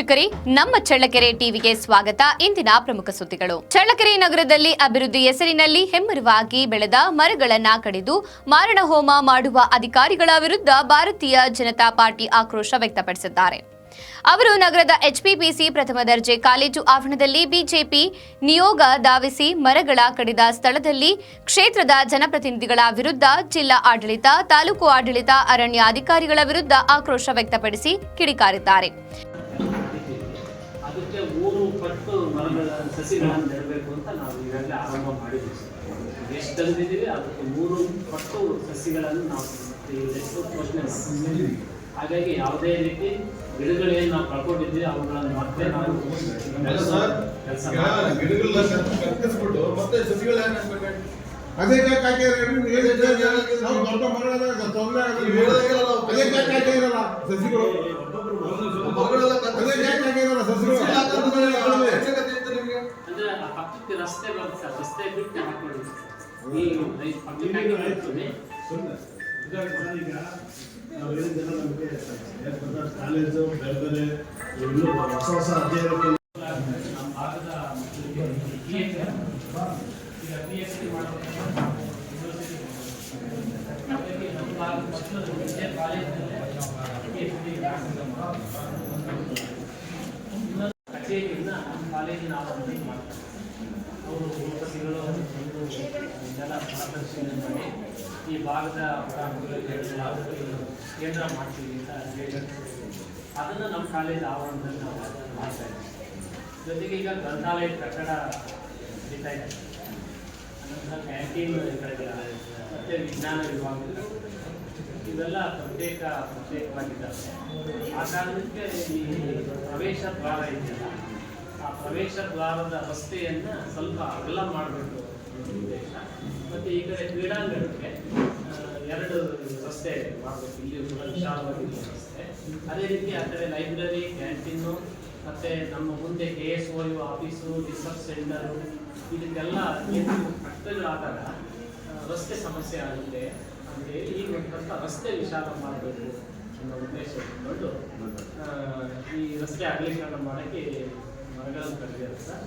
ವೀಕ್ಷಕರೇ, ನಮ್ಮ ಚಳ್ಳಕೆರೆ ಟಿವಿಗೆ ಸ್ವಾಗತ. ಇಂದಿನ ಪ್ರಮುಖ ಸುದ್ದಿಗಳು. ಚಳ್ಳಕೆರೆ ನಗರದಲ್ಲಿ ಅಭಿವೃದ್ಧಿ ಹೆಸರಿನಲ್ಲಿ ಹೆಮ್ಮರವಾಗಿ ಬೆಳೆದ ಮರಗಳನ್ನ ಕಡಿದು ಮಾರಣ ಹೋಮ ಮಾಡುವ ಅಧಿಕಾರಿಗಳ ವಿರುದ್ಧ ಭಾರತೀಯ ಜನತಾ ಪಾರ್ಟಿ ಆಕ್ರೋಶ ವ್ಯಕ್ತಪಡಿಸಿದ್ದಾರೆ. ಅವರು ನಗರದ ಎಚ್ಪಿಪಿಸಿ ಪ್ರಥಮ ದರ್ಜೆ ಕಾಲೇಜು ಆವರಣದಲ್ಲಿ ಬಿಜೆಪಿ ನಿಯೋಗ ಧಾವಿಸಿ ಮರಗಳ ಕಡಿದ ಸ್ಥಳದಲ್ಲಿ ಕ್ಷೇತ್ರದ ಜನಪ್ರತಿನಿಧಿಗಳ ವಿರುದ್ಧ ಜಿಲ್ಲಾ ಆಡಳಿತ, ತಾಲೂಕು ಆಡಳಿತ, ಅರಣ್ಯ ಅಧಿಕಾರಿಗಳ ವಿರುದ್ಧ ಆಕ್ರೋಶ ವ್ಯಕ್ತಪಡಿಸಿ ಕಿಡಿಕಾರಿದ್ದಾರೆ. ಮರಗಳ ಸಸಿಗಳನ್ನು ನೆಡಬೇಕು ಅಂತ ನಾವು ಈಗಾಗಲೇ ಆರಂಭ ಮಾಡಿದ್ದೀವಿ ಎಷ್ಟು ತಂದಿದ್ದೀವಿ? ಅದಕ್ಕೆ ಮೂರು ಪಟ್ಟು ಸಸಿಗಳನ್ನು ನಾವು ಎಷ್ಟು ಘೋಷಣೆ ಮಾಡ್ತೀವಿ. ಹಾಗಾಗಿ ಯಾವುದೇ ರೀತಿ ಗಿಡಗಳೇನು ನಾವು ಕಳ್ಕೊಂಡಿದ್ದೀವಿ ಅವುಗಳನ್ನು ಮತ್ತೆ ನಾವು ಕೆಲಸ ಅದೇ ದೊಡ್ಡ ತೊಂದ್ರೆ ಆಗೋದು. ಅದೇ ಸಸಿಗಳು. ಅದೇ ಸಸಿಗಳು. ಪಕ್ಕಕ್ಕೆ ರಸ್ತೆ ಬರುತ್ತೆ ಸರ್ ರಸ್ತೆ ಬಿಟ್ಟು ಹಾಕೊಳ್ಳಿ. ಈ ಈ ಪಕ್ಕಕ್ಕೆ ಹಾಕಿ ಬರ್ತದೆ. ನಾವು ಹೇಳಿದ್ದೆಲ್ಲ ನಮಗೆ ಯಾಕಂದ್ರೆ ಕಾಲೇಜು ಬೇರೆ ಬೇರೆ ಇನ್ನು ಹೊಸ ಹೊಸ ಅಧ್ಯಯನಕ್ಕೆ ನಮ್ಮ ಭಾಗದ ಮಕ್ಕಳಿಗೆ PhD ಈಗ PhD ಮಾಡ್ಬೇಕಂದ್ರೆ university ಹೋಗ್ಬೇಕು. ಹಾಗಾಗಿ ನಮ್ಮ ಭಾಗದ ಮಕ್ಕಳು ಇದೇ ಕಾಲೇಜಿನಲ್ಲೇ PhD ಇನ್ನೊಂದು ಕಚೇರಿಯನ್ನ ನಮ್ಮ ಕಾಲೇಜಿನ ಆವರಣದಲ್ಲಿ ಮಾಡ್ತಾರೆ ಅವರು ಕುಲಪತಿಗಳು ಒಂದು ಇದೆಲ್ಲ ಮಾರ್ಗದರ್ಶನ ಮಾಡಿ ಈ ಭಾಗದ ಮಕ್ಕಳಿಗೆ ಯಾವುದಕ್ಕೆ ಕೇಂದ್ರ ಮಾಡ್ತೀವಿ ಅಂತ ಅದನ್ನು ನಮ್ಮ ಕಾಲೇಜ್ ಆವರಣದಲ್ಲಿ ನಾವು ಮಾಡ್ತಾ ಇದ್ದೀವಿ ಜೊತೆಗೆ ಈಗ ಗ್ರಂಥಾಲಯದ ಕಟ್ಟಡ ನಡೀತಾ ಇದೆ ಅನಂತರ ಕ್ಯಾಂಟೀನ್ ಕಡೆಗೆ ಮತ್ತು ವಿಜ್ಞಾನ ವಿಭಾಗ ಇವೆಲ್ಲ ಪ್ರತ್ಯೇಕ ಪ್ರತ್ಯೇಕವಾಗಿದ್ದಾವೆ ಆ ಕಾರಣಕ್ಕೆ ಈ ಪ್ರವೇಶ ದ್ವಾರ ಇದೆಯಲ್ಲ ಆ ಪ್ರವೇಶ ದ್ವಾರದ ರಸ್ತೆಯನ್ನು ಸ್ವಲ್ಪ ಅಗಲ ಮಾಡಬೇಕು ಉದ್ದೇಶ ಮತ್ತು ಈ ಕಡೆ ಕ್ರೀಡಾಂಗಣಕ್ಕೆ ಎರಡು ರಸ್ತೆ ಮಾಡಬೇಕು ಇಲ್ಲಿ ಕೂಡ ವಿಶಾಲವಾಗಿರುವ ರಸ್ತೆ. ಅದೇ ರೀತಿ ಆ ಲೈಬ್ರರಿ, ಕ್ಯಾಂಟೀನು, ಮತ್ತೆ ನಮ್ಮ ಮುಂದೆ K S O U office, research centre, ಇದಕ್ಕೆಲ್ಲ ರಸ್ತೆ ಸಮಸ್ಯೆ ಆಗುತ್ತೆ ಅಂದರೆ ಈ ಒಂದು ರಸ್ತೆ ವಿಶಾಲ ಮಾಡಬೇಕು ಅನ್ನೋ ಉದ್ದೇಶ ಇಟ್ಕೊಂಡು ಈ ರಸ್ತೆ ಅಗಲೀಕರಣ ಮಾಡೋಕ್ಕೆ ಮರಗಳನ್ನು ಸರ್.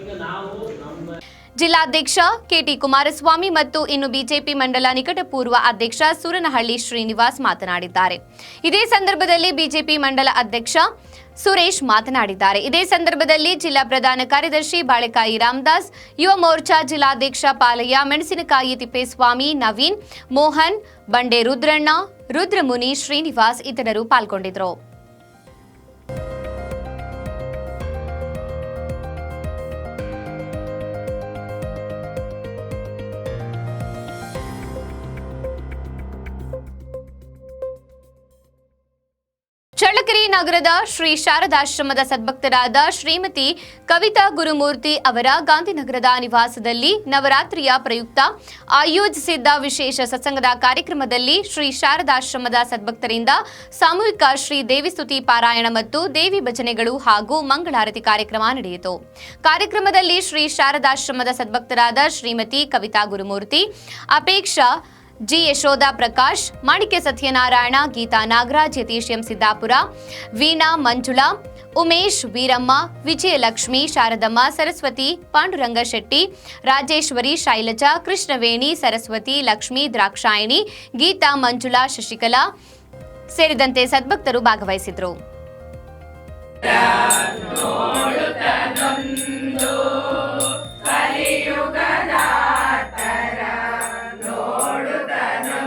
ಈಗ ನಾವು ನಮ್ಮ ಜಿಲ್ಲಾಧ್ಯಕ್ಷ ಕೆಟಿ ಕುಮಾರಸ್ವಾಮಿ ಮತ್ತು ಇನ್ನು ಬಿಜೆಪಿ ಮಂಡಲ ನಿಕಟಪೂರ್ವ ಅಧ್ಯಕ್ಷ ಸೂರನಹಳ್ಳಿ ಶ್ರೀನಿವಾಸ್ ಮಾತನಾಡಿದ್ದಾರೆ. ಇದೇ ಸಂದರ್ಭದಲ್ಲಿ ಬಿಜೆಪಿ ಮಂಡಲ ಅಧ್ಯಕ್ಷ ಸುರೇಶ್ ಮಾತನಾಡಿದ್ದಾರೆ. ಇದೇ ಸಂದರ್ಭದಲ್ಲಿ ಜಿಲ್ಲಾ ಪ್ರಧಾನ ಕಾರ್ಯದರ್ಶಿ ಬಾಳೆಕಾಯಿ ರಾಮದಾಸ್, ಯುವ ಮೋರ್ಚಾ ಜಿಲ್ಲಾಧ್ಯಕ್ಷ ಪಾಲಯ್ಯ, ಮೆಣಸಿನಕಾಯಿ ತಿಪ್ಪೇಸ್ವಾಮಿ, ನವೀನ್, ಮೋಹನ್, ಬಂಡೆ ರುದ್ರಣ್ಣ, ರುದ್ರಮುನಿ ಶ್ರೀನಿವಾಸ್ ಇತರರು ಪಾಲ್ಗೊಂಡಿದ್ದರು. ಚಳ್ಳಕೆರೆ ನಗರದ ಶ್ರೀ ಶಾರದಾಶ್ರಮದ ಸದ್ಭಕ್ತರಾದ ಶ್ರೀಮತಿ ಕವಿತಾ ಗುರುಮೂರ್ತಿ ಅವರ ಗಾಂಧಿನಗರದ ನಿವಾಸದಲ್ಲಿ ನವರಾತ್ರಿಯ ಪ್ರಯುಕ್ತ ಆಯೋಜಿಸಿದ್ದ ವಿಶೇಷ ಸತ್ಸಂಗದ ಕಾರ್ಯಕ್ರಮದಲ್ಲಿ ಶ್ರೀ ಶಾರದಾಶ್ರಮದ ಸದ್ಭಕ್ತರಿಂದ ಸಾಮೂಹಿಕ ಶ್ರೀ ದೇವಿಸ್ತುತಿ ಪಾರಾಯಣ ಮತ್ತು ದೇವಿ ಭಜನೆಗಳು ಹಾಗೂ ಮಂಗಳಾರತಿ ಕಾರ್ಯಕ್ರಮ ನಡೆಯಿತು. ಕಾರ್ಯಕ್ರಮದಲ್ಲಿ ಶ್ರೀ ಶಾರದಾಶ್ರಮದ ಸದ್ಭಕ್ತರಾದ ಶ್ರೀಮತಿ ಕವಿತಾ ಗುರುಮೂರ್ತಿ, ಅಪೇಕ್ಷಾ ಜಿ ಯಶೋಧ ಪ್ರಕಾಶ್, ಮಾಣಿಕ್ಯ ಸತ್ಯನಾರಾಯಣ, ಗೀತಾ ನಾಗರಾಜ್, ಯತೀಶ್ ಎಂ ಸಿದ್ದಾಪುರ, ವೀಣಾ ಮಂಜುಳಾ, ಉಮೇಶ್ ವೀರಮ್ಮ, ವಿಜಯಲಕ್ಷ್ಮಿ, ಶಾರದಮ್ಮ, ಸರಸ್ವತಿ, ಪಾಂಡುರಂಗ ಶೆಟ್ಟಿ, ರಾಜೇಶ್ವರಿ, ಶೈಲಜಾ, ಕೃಷ್ಣವೇಣಿ, ಸರಸ್ವತಿ, ಲಕ್ಷ್ಮಿ, ದ್ರಾಕ್ಷಾಯಣಿ, ಗೀತಾ ಮಂಜುಳಾ, ಶಶಿಕಲಾ ಸೇರಿದಂತೆ ಸದ್ಭಕ್ತರು ಭಾಗವಹಿಸಿದ್ರು. కలియుగ దాతర నోడుతను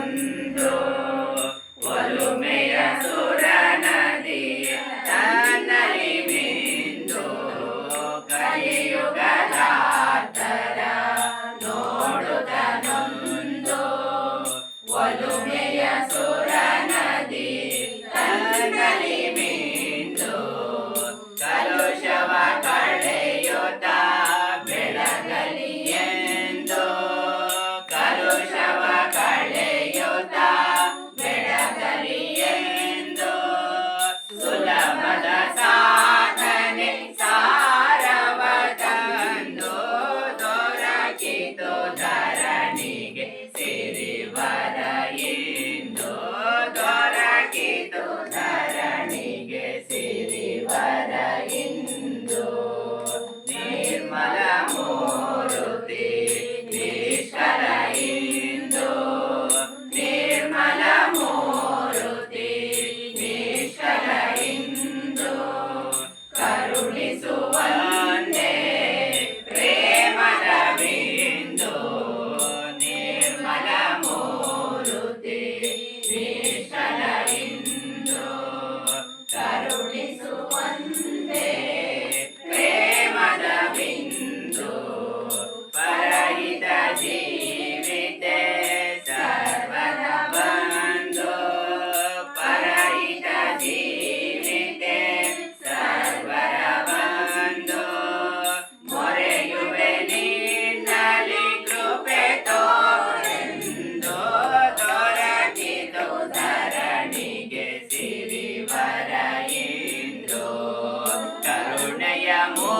amor.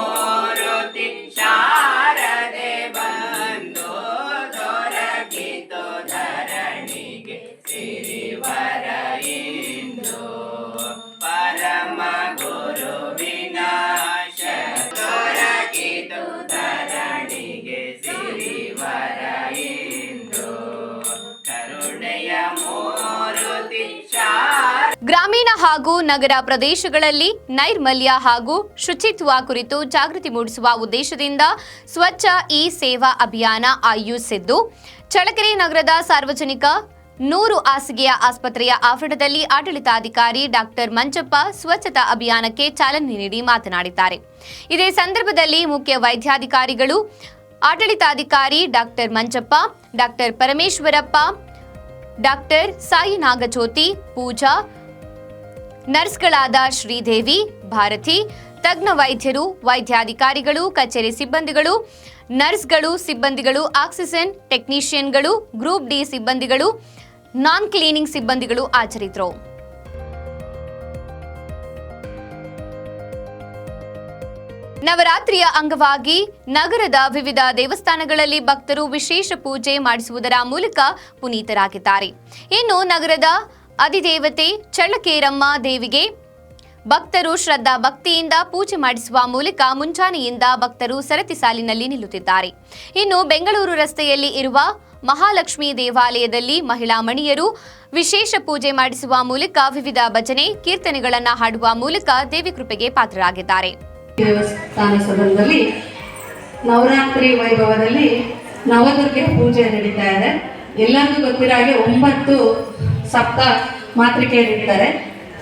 ಗ್ರಾಮೀಣ ಹಾಗೂ ನಗರ ಪ್ರದೇಶಗಳಲ್ಲಿ ನೈರ್ಮಲ್ಯ ಹಾಗೂ ಶುಚಿತ್ವ ಕುರಿತು ಜಾಗೃತಿ ಮೂಡಿಸುವ ಉದ್ದೇಶದಿಂದ ಸ್ವಚ್ಛ ಇ ಸೇವಾ ಅಭಿಯಾನ ಆಯೋಜಿಸಿದ್ದು ಚಳಕೆರೆ ನಗರದ ಸಾರ್ವಜನಿಕ ನೂರು ಹಾಸಿಗೆಯ ಆಸ್ಪತ್ರೆಯ ಆವರಣದಲ್ಲಿ ಆಡಳಿತಾಧಿಕಾರಿ ಡಾಕ್ಟರ್ ಮಂಜಪ್ಪ ಸ್ವಚ್ಛತಾ ಅಭಿಯಾನಕ್ಕೆ ಚಾಲನೆ ನೀಡಿ ಮಾತನಾಡಿದ್ದಾರೆ. ಇದೇ ಸಂದರ್ಭದಲ್ಲಿ ಮುಖ್ಯ ವೈದ್ಯಾಧಿಕಾರಿಗಳು, ಆಡಳಿತಾಧಿಕಾರಿ doctor Manjappa doctor Parameshwarappa doctor Sai Nagajyothi Pooja ನರ್ಸ್ಗಳಾದ Sridevi, Bharathi, ತಜ್ಞ ವೈದ್ಯರು, ವೈದ್ಯಾಧಿಕಾರಿಗಳು, ಕಚೇರಿ ಸಿಬ್ಬಂದಿಗಳು, ನರ್ಸ್ಗಳು, ಸಿಬ್ಬಂದಿಗಳು, ಆಕ್ಸಿಜನ್ ಟೆಕ್ನಿಷಿಯನ್ಗಳು, ಗ್ರೂಪ್ ಡಿ ಸಿಬ್ಬಂದಿಗಳು, ನಾನ್ ಕ್ಲೀನಿಂಗ್ ಸಿಬ್ಬಂದಿಗಳು ಹಾಜರಿದ್ದರು ನವರಾತ್ರಿಯ ಅಂಗವಾಗಿ ನಗರದ ವಿವಿಧ ದೇವಸ್ಥಾನಗಳಲ್ಲಿ ಭಕ್ತರು ವಿಶೇಷ ಪೂಜೆ ಮಾಡಿಸುವುದರ ಮೂಲಕ ಪುನೀತರಾಗಿದ್ದಾರೆ. ಇನ್ನು ನಗರದ ಅಧಿದೇವತೆ ಚಳ್ಳಕೇರಮ್ಮ ದೇವಿಗೆ ಭಕ್ತರು ಶ್ರದ್ಧಾ ಭಕ್ತಿಯಿಂದ ಪೂಜೆ ಮಾಡಿಸುವ ಮೂಲಕ ಮುಂಜಾನೆಯಿಂದ ಭಕ್ತರು ಸರತಿ ಸಾಲಿನಲ್ಲಿ ನಿಲ್ಲುತ್ತಿದ್ದಾರೆ. ಇನ್ನು ಬೆಂಗಳೂರು ರಸ್ತೆಯಲ್ಲಿ ಇರುವ ಮಹಾಲಕ್ಷ್ಮಿ ದೇವಾಲಯದಲ್ಲಿ ಮಹಿಳಾ ಮಣಿಯರು ವಿಶೇಷ ಪೂಜೆ ಮಾಡಿಸುವ ಮೂಲಕ ವಿವಿಧ ಭಜನೆ, ಕೀರ್ತನೆಗಳನ್ನು ಹಾಡುವ ಮೂಲಕ ದೇವಿ ಕೃಪೆಗೆ ಪಾತ್ರರಾಗಿದ್ದಾರೆ ನವರಾತ್ರಿ ವೈಭವದಲ್ಲಿ ನವದುರ್ಗೆ ಪೂಜೆ ನಡೀತಾ ಇದೆ. ಎಲ್ಲರಿಗೂ ಗೊತ್ತಿರೋ ಒಂಬತ್ತು ಸಪ್ತ ಮಾತೃಕೆ ಇರ್ತಾರೆ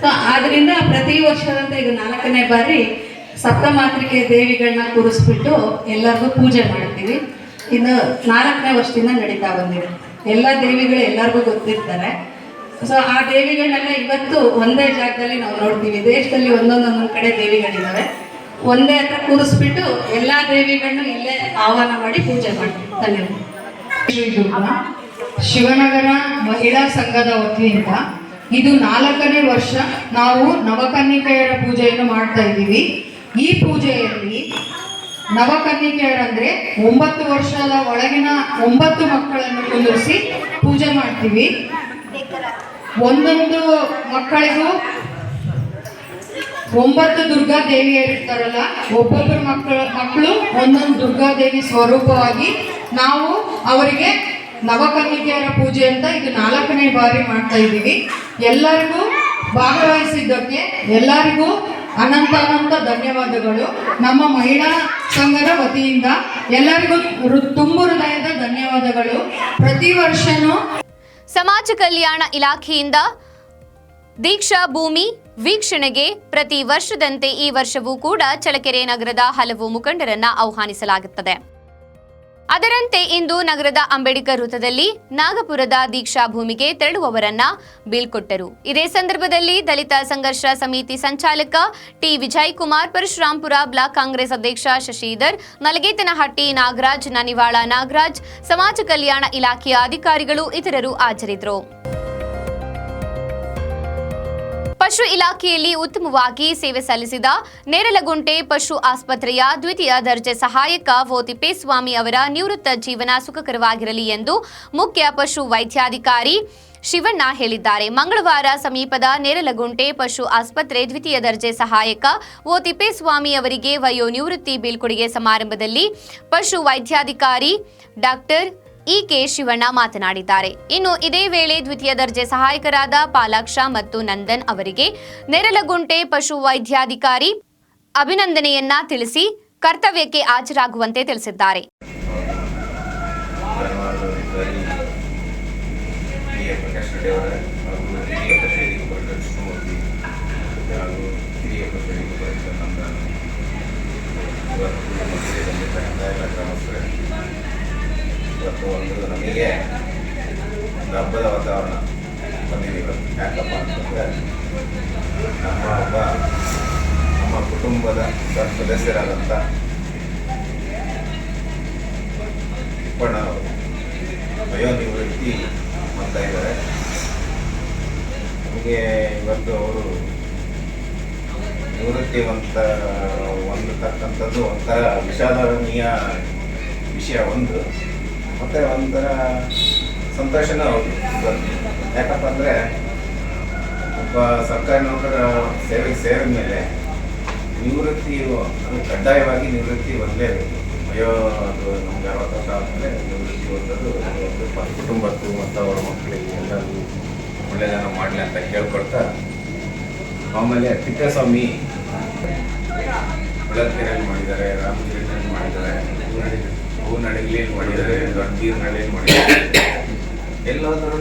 ಸೊ ಆದ್ರಿಂದ ಪ್ರತಿ ವರ್ಷದಂತೆ ಇದು ನಾಲ್ಕನೇ ಬಾರಿ ಸಪ್ತ ಮಾತೃಕೆಯ ದೇವಿಗಳನ್ನ ಕೂರಿಸ್ಬಿಟ್ಟು ಎಲ್ಲರಿಗೂ ಪೂಜೆ ಮಾಡ್ತೀವಿ. ಇನ್ನು ನಾಲ್ಕನೇ ವರ್ಷದಿಂದ ನಡೀತಾ ಬಂದಿದೆ. ಎಲ್ಲ ದೇವಿಗಳು ಎಲ್ಲರಿಗೂ ಗೊತ್ತಿರ್ತಾರೆ. ಸೊ ಆ ದೇವಿಗಳನ್ನೆಲ್ಲ ಇವತ್ತು ಒಂದೇ ಜಾಗದಲ್ಲಿ ನಾವು ನೋಡ್ತೀವಿ. ದೇಶದಲ್ಲಿ ಒಂದೊಂದೊಂದೊಂದು ಕಡೆ ದೇವಿಗಳಿದ್ದಾವೆ ಒಂದೇ ಹತ್ರ ಕೂರಿಸ್ಬಿಟ್ಟು ಎಲ್ಲಾ ದೇವಿಗಳನ್ನು ಇಲ್ಲೇ ಆಹ್ವಾನ ಮಾಡಿ ಪೂಜೆ ಮಾಡ್ತೀವಿ. ಧನ್ಯವಾದ. ಶಿವನಗರ ಮಹಿಳಾ ಸಂಘದ ವತಿಯಿಂದ ಇದು ನಾಲ್ಕನೇ ವರ್ಷ ನಾವು ನವಕನ್ನಿಕೆಯರ ಪೂಜೆಯನ್ನು ಮಾಡ್ತಾ ಇದ್ದೀವಿ. ಈ ಪೂಜೆಯಲ್ಲಿ ನವಕನ್ನಿಕೆಯರಂದ್ರೆ ಒಂಬತ್ತು ವರ್ಷದ ಒಳಗಿನ ಒಂಬತ್ತು ಮಕ್ಕಳನ್ನು ಕುಂದಿರಿಸಿ ಪೂಜೆ ಮಾಡ್ತೀವಿ. ಒಂದೊಂದು ಮಕ್ಕಳಿಗೂ ಒಂಬತ್ತು ದುರ್ಗಾ ದೇವಿಯರಿರ್ತಾರಲ್ಲ ಒಬ್ಬೊಬ್ಬರು ಮಕ್ಕಳ, ಮಕ್ಕಳು ಒಂದೊಂದು ದುರ್ಗಾದೇವಿ ಸ್ವರೂಪವಾಗಿ ನಾವು ಅವರಿಗೆ ನವಕನ್ನಿಕೆಯರ ಪೂಜೆ ಅಂತ ಇದು ನಾಲ್ಕನೇ ಬಾರಿ ಮಾಡ್ತಾ ಇದ್ದೀವಿ. ಎಲ್ಲರಿಗೂ ಭಾಗವಹಿಸಿದ್ದಕ್ಕೆ ಎಲ್ಲರಿಗೂ ಅನಂತ ಅನಂತ ಧನ್ಯವಾದಗಳು. ನಮ್ಮ ಮಹಿಳಾ ಸಂಘದ ವತಿಯಿಂದ ಎಲ್ಲರಿಗೂ ತುಂಬು ಹೃದಯದ ಧನ್ಯವಾದಗಳು. ಪ್ರತಿ ವರ್ಷನೂ ಸಮಾಜ ಕಲ್ಯಾಣ ಇಲಾಖೆಯಿಂದ ದೀಕ್ಷಾ ಭೂಮಿ ವೀಕ್ಷಣೆಗೆ ಪ್ರತಿ ವರ್ಷದಂತೆ ಈ ವರ್ಷವೂ ಕೂಡ ಚಳಕೆರೆ ನಗರದ ಹಲವು ಮುಖಂಡರನ್ನ ಆಹ್ವಾನಿಸಲಾಗುತ್ತದೆ. ಅದರಂತೆ ಇಂದು ನಗರದ ಅಂಬೇಡ್ಕರ್ ವೃತ್ತದಲ್ಲಿ ನಾಗಪುರದ ದೀಕ್ಷಾ ಭೂಮಿಗೆ ತೆರಳುವವರನ್ನ ಬೀಳ್ಕೊಟ್ಟರು ಇದೇ ಸಂದರ್ಭದಲ್ಲಿ ದಲಿತ ಸಂಘರ್ಷ ಸಮಿತಿ ಸಂಚಾಲಕ T. Vijay Kumar Parashurampura block Congress ಅಧ್ಯಕ್ಷ ಶಶಿಧರ್ ನಲಗೇತನಹಟ್ಟಿ ನಾಗರಾಜ್, ನನಿವಾಳ ನಾಗರಾಜ್, ಸಮಾಜ ಕಲ್ಯಾಣ ಇಲಾಖೆಯ ಅಧಿಕಾರಿಗಳು ಇತರರು ಹಾಜರಿದ್ದರು. ಪಶು ಇಲಾಖೆಯಲ್ಲಿ ಉತ್ತಮವಾಗಿ ಸೇವೆ ಸಲ್ಲಿಸಿದ ನೇರಲಗುಂಟೆ ಪಶು ಆಸ್ಪತ್ರೆಯ ದ್ವಿತೀಯ ದರ್ಜೆ ಸಹಾಯಕ ಓ ತಿಪ್ಪೇಸ್ವಾಮಿ ಅವರ ನಿವೃತ್ತ ಜೀವನ ಸುಖಕರವಾಗಿರಲಿ ಎಂದು ಮುಖ್ಯ ಪಶು ವೈದ್ಯಾಧಿಕಾರಿ ಶಿವಣ್ಣ ಹೇಳಿದ್ದಾರೆ. ಮಂಗಳವಾರ ಸಮೀಪದ ನೇರಲಗುಂಟೆ ಪಶು ಆಸ್ಪತ್ರೆ ದ್ವಿತೀಯ ದರ್ಜೆ ಸಹಾಯಕ ಓ ತಿಪ್ಪೇಸ್ವಾಮಿ ಅವರಿಗೆ ವಯೋ ನಿವೃತ್ತಿ ಬೀಳ್ಕೊಡುಗೆ ಸಮಾರಂಭದಲ್ಲಿ ಪಶು ವೈದ್ಯಾಧಿಕಾರಿ ಡಾಕ್ಟರ್ ಇ ಕೆ ಶಿವಣ್ಣ ಮಾತನಾಡಿದ್ದಾರೆ. ಇನ್ನು ಇದೇ ವೇಳೆ ದ್ವಿತೀಯ ದರ್ಜೆ ಸಹಾಯಕರಾದ ಪಾಲಾಕ್ಷ ಮತ್ತು ನಂದನ್ ಅವರಿಗೆ ನೆರಲಗುಂಟೆ ಪಶು ವೈದ್ಯಾಧಿಕಾರಿ ಅಭಿನಂದನೆಯನ್ನ ತಿಳಿಸಿ ಕರ್ತವ್ಯಕ್ಕೆ ಹಾಜರಾಗುವಂತೆ ತಿಳಿಸಿದ್ದಾರೆ. ಇವತ್ತು ಒಂದು ನಮಗೆ ಒಂದು ಹಬ್ಬದ ವಾತಾವರಣ ಬಂದಿದೆ ಇವತ್ತು ಯಾಕಪ್ಪ ಅಂತಂದರೆ ನಮ್ಮ ಒಬ್ಬ, ನಮ್ಮ ಕುಟುಂಬದ ಸದಸ್ಯರಾದಂಥ ತಿಪ್ಪಣ್ಣ ಅವರು. ವಯೋನಿವೃತ್ತಿ ಮಾಡ್ತಾ ಇದ್ದಾರೆ. ನಮಗೆ ಇವತ್ತು ಅವರು ನಿವೃತ್ತಿ ಒಂದು ಹೊಂದತಕ್ಕಂಥದ್ದು ಒಂಥರ ವಿಷಾದನೀಯ ವಿಷಯ ಒಂದು. ಮತ್ತು ಒಂಥರ ಸಂತೋಷನ ಹೌದು. ಯಾಕಪ್ಪ ಅಂದರೆ ಒಬ್ಬ ಸರ್ಕಾರಿ ನೌಕರ ಸೇವೆಗೆ ಸೇರಿದ ಮೇಲೆ ನಿವೃತ್ತಿ ಅದು ಕಡ್ಡಾಯವಾಗಿ ನಿವೃತ್ತಿ ಹೊಂದಲೇಬೇಕು. ಅಯ್ಯೋ ಅದು ನಮ್ಗೆ ಅರವತ್ತು ವರ್ಷ ಆದಮೇಲೆ ನಿವೃತ್ತಿ ಹೊಂದೋದು ಕುಟುಂಬಕ್ಕೂ ಮತ್ತು ಅವರ ಮಕ್ಕಳಿಗೆ ಎಲ್ಲರಿಗೂ ಒಳ್ಳೆಯದನ್ನು ಮಾಡಲಿ ಅಂತ ಕೇಳ್ಕೊಳ್ತಾ ಆಮೇಲೆ ತಿಪ್ಪೇಸ್ವಾಮಿ ಬೆಳಗ್ಗೆರೆಯಲ್ಲಿ ಮಾಡಿದ್ದಾರೆ ರಾಮಗಿರಿಯಲ್ಲಿ ಮಾಡಿದ್ದಾರೆ. ಹೂನಡಗಲಿಯಲ್ಲಿ ಮಾಡಿದ್ದಾರೆ ನೀರಿನಲ್ಲಿ ಮಾಡಿದ್ದಾರೆ. ಎಲ್ಲೋದ್ರೂ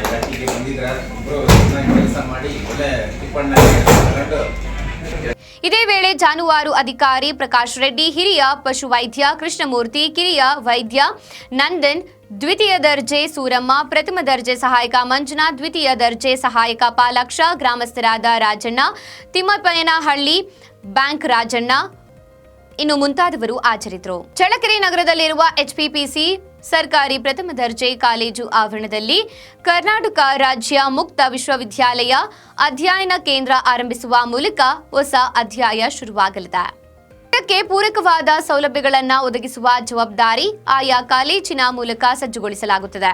ಇಲಾಖೆಗೆ ಬಂದಿದ್ರ ಇಬ್ರು ಕೆಲಸ ಮಾಡಿ, ಒಳ್ಳೆ ಟಿಪ್ಪಣ್ಣ ತಗೊಂಡು. ಇದೇ ವೇಳೆ ಜಾನುವಾರು ಅಧಿಕಾರಿ ಪ್ರಕಾಶ್ ರೆಡ್ಡಿ, ಹಿರಿಯ ಪಶುವೈದ್ಯ ಕೃಷ್ಣಮೂರ್ತಿ, ಕಿರಿಯ ವೈದ್ಯ ನಂದನ್ ದ್ವಿತೀಯ ದರ್ಜೆ ಸೂರಮ್ಮ, ಪ್ರಥಮ ದರ್ಜೆ ಸಹಾಯಕ ಮಂಜುನಾಥ್ ದ್ವಿತೀಯ ದರ್ಜೆ ಸಹಾಯಕ ಪಾಲಾಕ್ಷ, ಗ್ರಾಮಸ್ಥರಾದ ರಾಜಣ್ಣ, ತಿಮ್ಮಪ್ಪಯ್ಯನಹಳ್ಳಿ, ಬ್ಯಾಂಕ್ ರಾಜಣ್ಣ. ಇನ್ನು ಮುಂತಾದವರು ಹಾಜರಿದ್ದರು. ಚಳ್ಳಕೆರೆ ನಗರದಲ್ಲಿರುವ ಎಚ್ಪಿಪಿಸಿ ಸರ್ಕಾರಿ ಪ್ರಥಮ ದರ್ಜೆ ಕಾಲೇಜು ಆವರಣದಲ್ಲಿ ಕರ್ನಾಟಕ ರಾಜ್ಯ ಮುಕ್ತ ವಿಶ್ವವಿದ್ಯಾಲಯ ಅಧ್ಯಯನ ಕೇಂದ್ರ ಆರಂಭಿಸುವ ಮೂಲಕ ಹೊಸ ಅಧ್ಯಾಯ ಶುರುವಾಗಲಿದೆ. ಇದಕ್ಕೆ ಪೂರಕವಾದ ಸೌಲಭ್ಯಗಳನ್ನು ಒದಗಿಸುವ ಜವಾಬ್ದಾರಿ ಆಯಾ ಕಾಲೇಜಿನ ಮೂಲಕ ಸಜ್ಜುಗೊಳಿಸಲಾಗುತ್ತದೆ.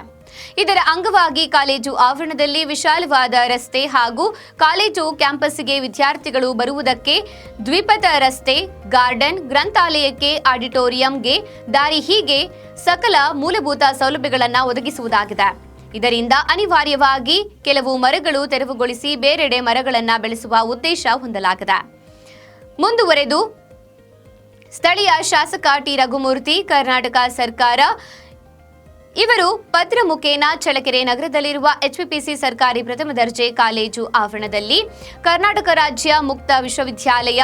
ಇದರ ಅಂಗವಾಗಿ ಕಾಲೇಜು ಆವರಣದಲ್ಲಿ ವಿಶಾಲವಾದ ರಸ್ತೆ ಹಾಗೂ ಕಾಲೇಜು ಕ್ಯಾಂಪಸ್ಗೆ ವಿದ್ಯಾರ್ಥಿಗಳು ಬರುವುದಕ್ಕೆ ದ್ವಿಪಥ ರಸ್ತೆ, ಗಾರ್ಡನ್, ಗ್ರಂಥಾಲಯಕ್ಕೆ ಆಡಿಟೋರಿಯಂಗೆ ದಾರಿ ಹೀಗೆ ಸಕಲ ಮೂಲಭೂತ ಸೌಲಭ್ಯಗಳನ್ನು ಒದಗಿಸುವುದಾಗಿದೆ. ಇದರಿಂದ ಅನಿವಾರ್ಯವಾಗಿ ಕೆಲವು ಮರಗಳು ತೆರವುಗೊಳಿಸಿ ಬೇರೆಡೆ ಮರಗಳನ್ನು ಬೆಳೆಸುವ ಉದ್ದೇಶ ಹೊಂದಲಾಗಿದೆ. ಮುಂದುವರೆದು ಸ್ಥಳೀಯ ಶಾಸಕ ಟಿ ರಘುಮೂರ್ತಿ, ಕರ್ನಾಟಕ ಸರ್ಕಾರ, ಇವರು ಪತ್ರ ಮುಖೇನ ಚಳ್ಳಕೆರೆ ನಗರದಲ್ಲಿರುವ ಎಚ್ಪಿಪಿಸಿ ಸರ್ಕಾರಿ ಪ್ರಥಮ ದರ್ಜೆ ಕಾಲೇಜು ಆವರಣದಲ್ಲಿ ಕರ್ನಾಟಕ ರಾಜ್ಯ ಮುಕ್ತ ವಿಶ್ವವಿದ್ಯಾಲಯ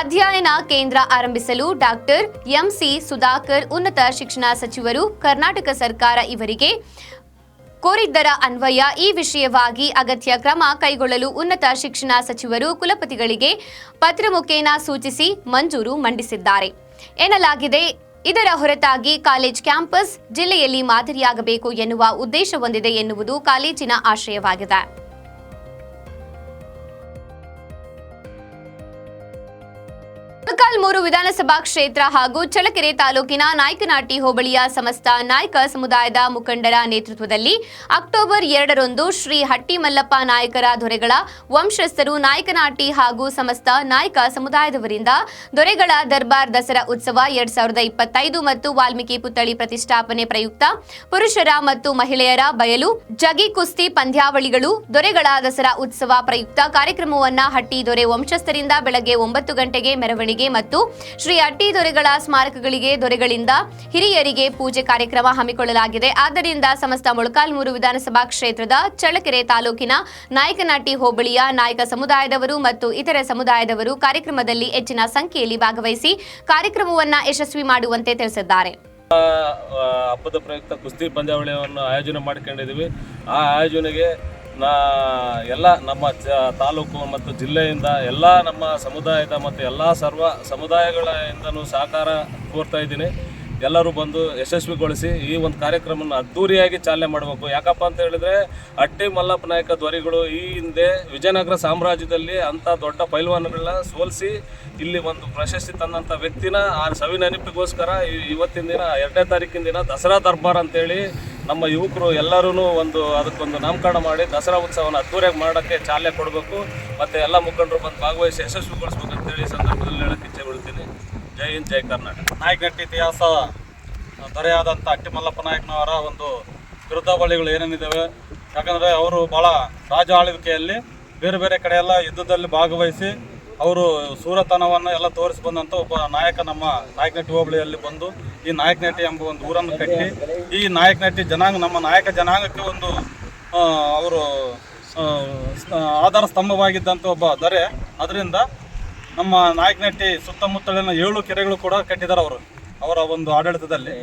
ಅಧ್ಯಯನ ಕೇಂದ್ರ ಆರಂಭಿಸಲು ಡಾಕ್ಟರ್ ಎಂಸಿ ಸುಧಾಕರ್ ಉನ್ನತ ಶಿಕ್ಷಣ ಸಚಿವರು ಕರ್ನಾಟಕ ಸರ್ಕಾರ ಇವರಿಗೆ ಕೋರಿದ್ದರ ಅನ್ವಯ ಈ ವಿಷಯವಾಗಿ ಅಗತ್ಯ ಕ್ರಮ ಕೈಗೊಳ್ಳಲು ಉನ್ನತ ಶಿಕ್ಷಣ ಸಚಿವರು ಕುಲಪತಿಗಳಿಗೆ ಪತ್ರ ಮುಖೇನ ಸೂಚಿಸಿ ಮಂಜೂರು ಮಂಡಿಸಿದ್ದಾರೆ. ಎನ್ನಲಾಗಿದೆ, ಇದರ ಹೊರತಾಗಿ ಕಾಲೇಜ್ ಕ್ಯಾಂಪಸ್ ಜಿಲ್ಲೆಯಲ್ಲಿ ಮಾದರಿಯಾಗಬೇಕು ಎನ್ನುವ ಉದ್ದೇಶ ಹೊಂದಿದೆ ಎನ್ನುವುದು ಕಾಲೇಜಿನ ಆಶಯವಾಗಿದೆ. ಮೊಳಕಾಲ್ಮೂರು ವಿಧಾನಸಭಾ ಕ್ಷೇತ್ರ ಹಾಗೂ ಚಳ್ಳಕೆರೆ ತಾಲೂಕಿನ ನಾಯಕನಾಟಿ ಹೋಬಳಿಯ ಸಮಸ್ತ ನಾಯಕ ಸಮುದಾಯದ ಮುಖಂಡರ ನೇತೃತ್ವದಲ್ಲಿ ಅಕ್ಟೋಬರ್ ಎರಡರಂದು ಶ್ರೀ ಹಟ್ಟಿಮಲ್ಲಪ್ಪ ನಾಯಕರ ದೊರೆಗಳ ವಂಶಸ್ಥರು ನಾಯಕನಾಟಿ ಹಾಗೂ ಸಮಸ್ತ ನಾಯಕ ಸಮುದಾಯದವರಿಂದ ದೊರೆಗಳ ದರ್ಬಾರ್ ದಸರಾ ಉತ್ಸವ ಎರಡ್ ಸಾವಿರದ ಇಪ್ಪತ್ತೈದು ಮತ್ತು ವಾಲ್ಮೀಕಿ ಪುತ್ಥಳಿ ಪ್ರತಿಷ್ಠಾಪನೆ ಪ್ರಯುಕ್ತ ಪುರುಷರ ಮತ್ತು ಮಹಿಳೆಯರ ಬಯಲು, ಜಗಿ ಕುಸ್ತಿ ಪಂದ್ಯಾವಳಿಗಳು, ದೊರೆಗಳ ದಸರಾ ಉತ್ಸವ ಪ್ರಯುಕ್ತ ಕಾರ್ಯಕ್ರಮವನ್ನ ಹಟ್ಟಿ ದೊರೆ ವಂಶಸ್ಥರಿಂದ ಬೆಳಗ್ಗೆ ಒಂಬತ್ತು ಗಂಟೆಗೆ ಮೆರವಣಿಗೆ ಮತ್ತು ಶ್ರೀ ಅಟ್ಟಿ ದೊರೆಗಳ ಸ್ಮಾರಕಗಳಿಗೆ ದೊರೆಗಳಿಂದ ಹಿರಿಯರಿಗೆ ಪೂಜೆ ಕಾರ್ಯಕ್ರಮ ಹಮ್ಮಿಕೊಳ್ಳಲಾಗಿದೆ. ಆದ್ದರಿಂದ ಸಮಸ್ತ ಮೊಳಕಾಲ್ಮೂರು ವಿಧಾನಸಭಾ ಕ್ಷೇತ್ರದ ಚಳ್ಳಕೆರೆ ತಾಲೂಕಿನ ನಾಯಕನಾಟಿ ಹೋಬಳಿಯ ನಾಯಕ ಸಮುದಾಯದವರು ಮತ್ತು ಇತರ ಸಮುದಾಯದವರು ಕಾರ್ಯಕ್ರಮದಲ್ಲಿ ಹೆಚ್ಚಿನ ಸಂಖ್ಯೆಯಲ್ಲಿ ಭಾಗವಹಿಸಿ ಕಾರ್ಯಕ್ರಮವನ್ನು ಯಶಸ್ವಿ ಮಾಡುವಂತೆ ತಿಳಿಸಿದ್ದಾರೆ. ಹಬ್ಬದ ಪ್ರಯುಕ್ತ ಕುಸ್ತಿ ಪಂದ್ಯಾವಳಿಯನ್ನು ಆಯೋಜನೆ ಮಾಡ್ಕೊಂಡಿದ್ದೀವಿ. ಆ ಆಯೋಜನೆಗೆ ನಾ ಎಲ್ಲ ನಮ್ಮ ಜ ತಾಲೂಕು ಮತ್ತು ಜಿಲ್ಲೆಯಿಂದ ಎಲ್ಲ ನಮ್ಮ ಸಮುದಾಯದ ಮತ್ತು ಎಲ್ಲ ಸರ್ವ ಸಮುದಾಯಗಳಿಂದಲೂ ಸಹಕಾರ ಕೋರ್ತಾ ಇದ್ದೀನಿ. ಎಲ್ಲರೂ ಬಂದು ಯಶಸ್ವಿಗೊಳಿಸಿ ಈ ಒಂದು ಕಾರ್ಯಕ್ರಮವನ್ನು ಅದ್ಧೂರಿಯಾಗಿ ಚಾಲನೆ ಮಾಡಬೇಕು. ಯಾಕಪ್ಪ ಅಂತ ಹೇಳಿದ್ರೆ ಅಟ್ಟಿ ಮಲ್ಲಪ್ಪ ನಾಯಕ ಧ್ವರಿಗಳು ಈ ಹಿಂದೆ ವಿಜಯನಗರ ಸಾಮ್ರಾಜ್ಯದಲ್ಲಿ ಅಂಥ ದೊಡ್ಡ ಪೈಲ್ವಾನ್ಗಳನ್ನ ಸೋಲಿಸಿ ಇಲ್ಲಿ ಒಂದು ಪ್ರಶಸ್ತಿ ತಂದಂಥ ವ್ಯಕ್ತಿನ ಆ ಸವಿ ನೆನಪಿಗೋಸ್ಕರ ಇವತ್ತಿನ ದಿನ, ಎರಡನೇ ತಾರೀಕಿನ ದಿನ ದಸರಾ ದರ್ಬಾರ್ ಅಂತೇಳಿ ನಮ್ಮ ಯುವಕರು ಎಲ್ಲರೂ ಒಂದು ಅದಕ್ಕೊಂದು ನಾಮಕರಣ ಮಾಡಿ ದಸರಾ ಉತ್ಸವವನ್ನು ಅದ್ದೂರಿಯಾಗಿ ಮಾಡೋಕ್ಕೆ ಚಾಲನೆ ಕೊಡಬೇಕು. ಮತ್ತು ಎಲ್ಲ ಮುಖಂಡರು ಬಂದು ಭಾಗವಹಿಸಿ ಯಶಸ್ವಿಗೊಳಿಸ್ಬೇಕು ಅಂತೇಳಿ ಸಂದರ್ಭದಲ್ಲಿ ಹೇಳಕ್ಕೆ ಇಚ್ಛೆ ಬಿಡ್ತೀನಿ ಜೈ ಹಿಂದ್, ಜೈ ಕರ್ನಾಟಕ. ನಾಯಕನಟ್ಟಿ ಇತಿಹಾಸ ದೊರೆಯಾದಂಥ ಅಟ್ಟಿಮಲ್ಲಪ್ಪ ನಾಯಕನವರ ಒಂದು ವಿರುದ್ಧಾವಳಿಗಳು ಏನೇನಿದ್ದಾವೆ ಯಾಕಂದರೆ ಅವರು ಭಾಳ ರಾಜ ಆಳ್ವಿಕೆಯಲ್ಲಿ ಬೇರೆ ಬೇರೆ ಕಡೆ ಎಲ್ಲ ಯುದ್ಧದಲ್ಲಿ ಭಾಗವಹಿಸಿ ಅವರು ಸೂರತನವನ್ನು ಎಲ್ಲ ತೋರಿಸಿ ಬಂದಂಥ ಒಬ್ಬ ನಾಯಕ ನಮ್ಮ ನಾಯಕನಟ್ಟಿ ಹೋಬಳಿಯಲ್ಲಿ ಬಂದು ಈ ನಾಯಕನಟ್ಟಿ ಎಂಬ ಒಂದು ಊರನ್ನು ಕಟ್ಟಿ, ಈ ನಾಯಕನಟ್ಟಿ ಜನಾಂಗ, ನಮ್ಮ ನಾಯಕ ಜನಾಂಗಕ್ಕೆ ಒಂದು ಅವರು ಆಧಾರ ಸ್ತಂಭವಾಗಿದ್ದಂಥ ಒಬ್ಬ ದೊರೆ ಅದರಿಂದ ನಮ್ಮ ನಾಯಕನಟ್ಟಿ ಸುತ್ತಮುತ್ತಲಿನ ಏಳು ಕೆರೆಗಳು ಕೂಡ ಕಟ್ಟಿದ್ದಾರೆ ಅವರು, ಅವರ ಒಂದು ಆಡಳಿತದಲ್ಲಿ.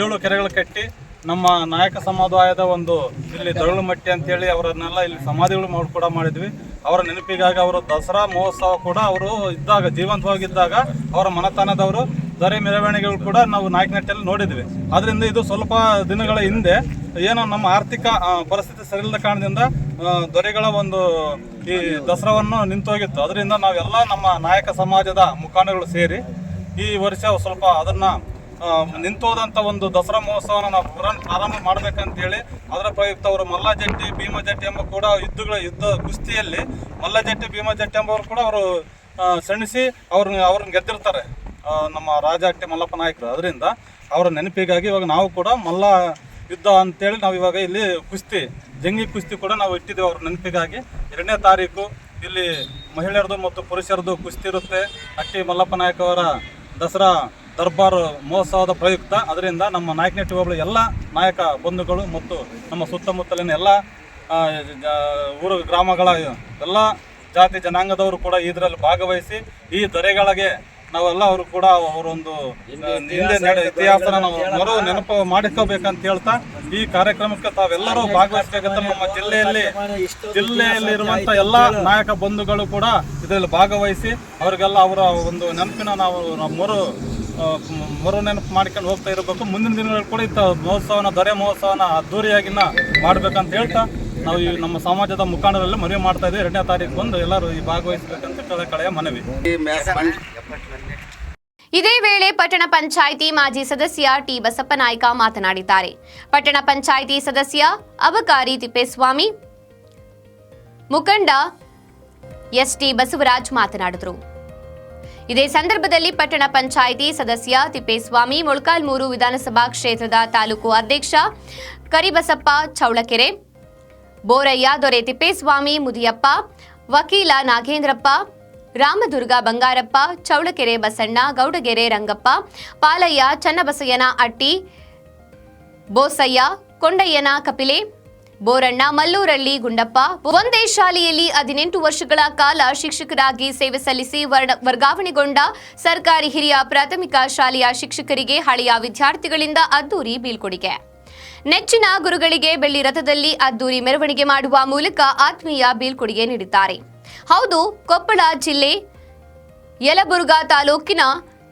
ಏಳು ಕೆರೆಗಳು ಕಟ್ಟಿ ನಮ್ಮ ನಾಯಕ ಸಮುದಾಯದ ಒಂದು ಇಲ್ಲಿ ತರಳುಮಟ್ಟಿ ಅಂತೇಳಿ ಅವರನ್ನೆಲ್ಲ ಇಲ್ಲಿ ಸಮಾಧಿಗಳು ಮಾಡಿ, ಕೂಡ ಮಾಡಿದ್ವಿ. ಅವರ ನೆನಪಿಗಾಗಿ ಅವರು ದಸರಾ ಮಹೋತ್ಸವ ಕೂಡ ಅವರು ಇದ್ದಾಗ, ಜೀವಂತವಾಗಿದ್ದಾಗ ಅವರ ಮನತನದವರು ದೊರೆ ಮೆರವಣಿಗೆಗಳು ಕೂಡ ನಾವು ನಾಯಕನಟ್ಟಿಯಲ್ಲಿ ನೋಡಿದ್ವಿ. ಅದರಿಂದ ಇದು ಸ್ವಲ್ಪ ದಿನಗಳ ಹಿಂದೆ ಏನೋ ನಮ್ಮ ಆರ್ಥಿಕ ಪರಿಸ್ಥಿತಿ ಸರಿಯಿಲ್ಲದ ಕಾರಣದಿಂದ ದೊರೆಗಳ ಒಂದು, ಈ ದಸರಾವನ್ನು ನಿಂತೋಗಿತ್ತು. ಅದರಿಂದ ನಾವೆಲ್ಲ ನಮ್ಮ ನಾಯಕ ಸಮಾಜದ ಮುಖಂಡಗಳು ಸೇರಿ, ಈ ವರ್ಷ ಸ್ವಲ್ಪ ಅದನ್ನ ನಿಂತೋದಂಥ ಒಂದು ದಸರಾ ಮಹೋತ್ಸವನ ನಾವು ಪುನಃ ಪ್ರಾರಂಭ ಮಾಡ್ಬೇಕಂತೇಳಿ, ಅದರ ಪ್ರಯುಕ್ತ ಅವರು ಮಲ್ಲಜಟ್ಟಿ, ಭೀಮಜಟ್ಟಿ ಎಂಬ ಕೂಡ ಯುದ್ಧಗಳ, ಯುದ್ಧ ಕುಸ್ತಿಯಲ್ಲಿ ಮಲ್ಲಜಟ್ಟಿ, ಭೀಮಜಟ್ಟಿ ಎಂಬವರು ಕೂಡ ಅವರು ಸೆಣಸಿ ಅವ್ರ ಅವ್ರನ್ನ ಅವ್ರನ್ನ ಗೆದ್ದಿರ್ತಾರೆ. ನಮ್ಮ ರಾಜಾಟ್ಟಿ ಮಲ್ಲಪ್ಪ ನಾಯಕರು. ಅದರಿಂದ ಅವರ ನೆನಪಿಗಾಗಿ ಇವಾಗ ನಾವು ಕೂಡ ಮಲ್ಲ ಯುದ್ಧ ಅಂತೇಳಿ ನಾವು ಇವಾಗ ಇಲ್ಲಿ ಕುಸ್ತಿ, ಜಂಗಿ ಕುಸ್ತಿ ಕೂಡ ನಾವು ಇಟ್ಟಿದ್ದೇವೆ ಅವ್ರ ನೆನಪಿಗಾಗಿ. ಎರಡನೇ ತಾರೀಕು ಇಲ್ಲಿ ಮಹಿಳೆಯರದು ಮತ್ತು ಪುರುಷರದು ಕುಸ್ತಿ ಇರುತ್ತೆ. ಅಟ್ಟಿ ಮಲ್ಲಪ್ಪ ನಾಯಕ ಅವರ ದಸರಾ ದರ್ಬಾರ್ ಮಹೋತ್ಸವದ ಪ್ರಯುಕ್ತ. ಅದರಿಂದ ನಮ್ಮ ನಾಯಕನಟ್ಟಿ ಹೋಬಳಿ ಎಲ್ಲ ನಾಯಕ ಬಂಧುಗಳು ಮತ್ತು ನಮ್ಮ ಸುತ್ತಮುತ್ತಲಿನ ಎಲ್ಲ ಊರು ಗ್ರಾಮಗಳ ಎಲ್ಲ ಜಾತಿ ಜನಾಂಗದವರು ಕೂಡ ಇದರಲ್ಲಿ ಭಾಗವಹಿಸಿ ಈ ದೊರೆಗಳಿಗೆ ನಾವೆಲ್ಲ ಅವರು ಕೂಡ ಅವರೊಂದು ಹಿಂದೆ ನಡೆ ಇತಿಹಾಸನ ನಾವು ಮರು ನೆನಪು ಮಾಡಿಕೋಬೇಕಂತ ಹೇಳ್ತಾ ಈ ಕಾರ್ಯಕ್ರಮಕ್ಕೆ ತಾವೆಲ್ಲರೂ ಭಾಗವಹಿಸಬೇಕಂತ ನಮ್ಮ ಜಿಲ್ಲೆಯಲ್ಲಿ ಜಿಲ್ಲೆಯಲ್ಲಿರುವಂಥ ಎಲ್ಲ ನಾಯಕ ಬಂಧುಗಳು ಕೂಡ ಇದರಲ್ಲಿ ಭಾಗವಹಿಸಿ ಅವರಿಗೆಲ್ಲ ಅವರ ಒಂದು ನೆನಪಿನ ನಾವು ನಾವು ಮರು ಮರು ನೆನಪು ಮಾಡ್ಕೊಂಡು ಹೋಗ್ತಾ ಇರಬೇಕು. ಮುಂದಿನ ದಿನಗಳಲ್ಲಿ ಕೂಡ ಇಂಥ ಮಹೋತ್ಸವನ ದೊರೆ ಮಹೋತ್ಸವನ ಅದ್ದೂರಿಯಾಗಿನ ಮಾಡ್ಬೇಕಂತ ಹೇಳ್ತಾ ನಾವು ಈ ನಮ್ಮ ಸಮಾಜದ ಮುಖಂಡರಲ್ಲಿ ಮನವಿ ಮಾಡ್ತಾ ಇದ್ದೀವಿ. ಎರಡನೇ ತಾರೀಕು ಬಂದು ಎಲ್ಲರೂ ಈ ಭಾಗವಹಿಸಬೇಕಂತ ಕೆಳ ಕಳೆಯ ಮನವಿ. ಇದೇ ವೇಳೆ ಪಟ್ಟಣ ಪಂಚಾಯಿತಿ ಮಾಜಿ ಸದಸ್ಯ ಟಿ ಬಸಪ್ಪನಾಯ್ಕ ಮಾತನಾಡಿದ್ದಾರೆ. ಪಟ್ಟಣ ಪಂಚಾಯಿತಿ ಸದಸ್ಯ ಅಬಕಾರಿ ತಿಪ್ಪೇಸ್ವಾಮಿ, ಮುಖಂಡ ಎಸ್ಟಿ ಬಸವರಾಜ್ ಮಾತನಾಡಿದರು. ಇದೇ ಸಂದರ್ಭದಲ್ಲಿ ಪಟ್ಟಣ ಪಂಚಾಯಿತಿ ಸದಸ್ಯ ತಿಪ್ಪೇಸ್ವಾಮಿ, ಮೊಳಕಾಲ್ಮೂರು ವಿಧಾನಸಭಾ ಕ್ಷೇತ್ರದ ತಾಲೂಕು ಅಧ್ಯಕ್ಷ ಕರಿಬಸಪ್ಪ ಚೌಳಕೆರೆ, ಬೋರಯ್ಯ ದೊರೆ ತಿಪ್ಪೇಸ್ವಾಮಿ, ಮುದಿಯಪ್ಪ, ವಕೀಲ ನಾಗೇಂದ್ರಪ್ಪ ರಾಮದುರ್ಗ, ಬಂಗಾರಪ್ಪ, ಚೌಳಕೆರೆ, ಬಸಣ್ಣ, ಗೌಡಗೆರೆ, ರಂಗಪ್ಪ, ಪಾಲಯ್ಯ, ಚನ್ನಬಸಯ್ಯನ ಅಟ್ಟಿ, ಬೋಸಯ್ಯ, ಕೊಂಡಯ್ಯನ ಕಪಿಲೆ, ಬೋರಣ್ಣ, ಮಲ್ಲೂರಳ್ಳಿ, ಗುಂಡಪ್ಪ, ಒಂದೇ ಶಾಲೆಯಲ್ಲಿ ಹದಿನೆಂಟು ವರ್ಷಗಳ ಕಾಲ ಶಿಕ್ಷಕರಾಗಿ ಸೇವೆ ಸಲ್ಲಿಸಿ ವರ್ಗಾವಣೆಗೊಂಡ ಸರ್ಕಾರಿ ಹಿರಿಯ ಪ್ರಾಥಮಿಕ ಶಾಲೆಯ ಶಿಕ್ಷಕರಿಗೆ ಹಳೆಯ ವಿದ್ಯಾರ್ಥಿಗಳಿಂದ ಅದ್ದೂರಿ ಬೀಳ್ಕೊಡುಗೆ. ನೆಚ್ಚಿನ ಗುರುಗಳಿಗೆ ಬೆಳ್ಳಿ ರಥದಲ್ಲಿ ಅದ್ದೂರಿ ಮೆರವಣಿಗೆ ಮಾಡುವ ಮೂಲಕ ಆತ್ಮೀಯ ಬೀಳ್ಕೊಡುಗೆ ನೀಡಿದ್ದಾರೆ. ಹೌದು ಕೊಪ್ಪಳ ಜಿಲ್ಲೆ ಯಲಬುರ್ಗಾ ತಾಲೂಕಿನ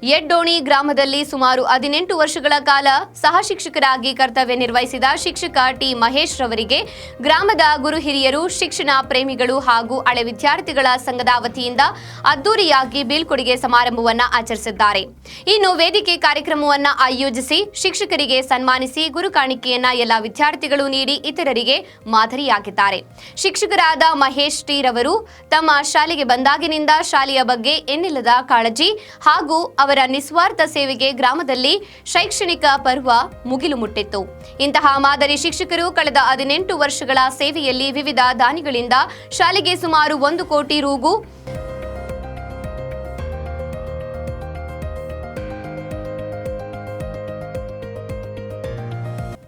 ಯಡ್ಡೋಣಿ ಗ್ರಾಮದಲ್ಲಿ ಸುಮಾರು ಹದಿನೆಂಟು ವರ್ಷಗಳ ಕಾಲ ಸಹ ಶಿಕ್ಷಕರಾಗಿ ಕರ್ತವ್ಯ ನಿರ್ವಹಿಸಿದ ಶಿಕ್ಷಕ ಟಿ ಮಹೇಶ್ ರವರಿಗೆ ಗ್ರಾಮದ ಗುರು ಹಿರಿಯರು, ಶಿಕ್ಷಣ ಪ್ರೇಮಿಗಳು ಹಾಗೂ ಹಳೆ ವಿದ್ಯಾರ್ಥಿಗಳ ಸಂಘದ ವತಿಯಿಂದ ಅದ್ದೂರಿಯಾಗಿ ಬೀಳ್ಕೊಡುಗೆ ಸಮಾರಂಭವನ್ನ ಆಚರಿಸಿದ್ದಾರೆ. ಇನ್ನು ವೇದಿಕೆ ಕಾರ್ಯಕ್ರಮವನ್ನ ಆಯೋಜಿಸಿ ಶಿಕ್ಷಕರಿಗೆ ಸನ್ಮಾನಿಸಿ ಗುರು ಕಾಣಿಕೆಯನ್ನ ಎಲ್ಲ ವಿದ್ಯಾರ್ಥಿಗಳು ನೀಡಿ ಇತರರಿಗೆ ಮಾದರಿಯಾಗಿದ್ದಾರೆ. ಶಿಕ್ಷಕರಾದ ಮಹೇಶ್ ಟಿ ರವರು ತಮ್ಮ ಶಾಲೆಗೆ ಬಂದಾಗಿನಿಂದ ಶಾಲೆಯ ಬಗ್ಗೆ ಎನ್ನಿಲ್ಲದ ಕಾಳಜಿ ಹಾಗೂ ಅವರ ನಿಸ್ವಾರ್ಥ ಸೇವೆಗೆ ಗ್ರಾಮದಲ್ಲಿ ಶೈಕ್ಷಣಿಕ ಪರ್ವ ಮುಗಿಲು ಮುಟ್ಟಿತ್ತು. ಇಂತಹ ಮಾದರಿ ಶಿಕ್ಷಕರು ಕಳೆದ ಹದಿನೆಂಟು ವರ್ಷಗಳ ಸೇವೆಯಲ್ಲಿ ವಿವಿಧ ದಾನಿಗಳಿಂದ ಶಾಲೆಗೆ ಸುಮಾರು ಒಂದು ಕೋಟಿ ರೂಗು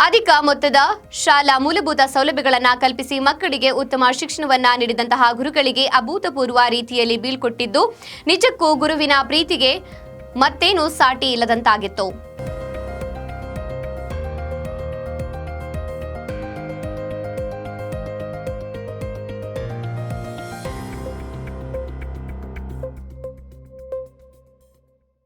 ಅಧಿಕ ಮೊತ್ತದ ಶಾಲಾ ಮೂಲಭೂತ ಸೌಲಭ್ಯಗಳನ್ನು ಕಲ್ಪಿಸಿ ಮಕ್ಕಳಿಗೆ ಉತ್ತಮ ಶಿಕ್ಷಣವನ್ನ ನೀಡಿದಂತಹ ಗುರುಗಳಿಗೆ ಅಭೂತಪೂರ್ವ ರೀತಿಯಲ್ಲಿ ಬೀಳ್ಕೊಟ್ಟಿದ್ದು. ನಿಜಕ್ಕೂ ಗುರುವಿನ ಪ್ರೀತಿಗೆ ಮತ್ತೇನು ಸಾಟಿ ಇಲ್ಲದಂತಾಗಿತ್ತು.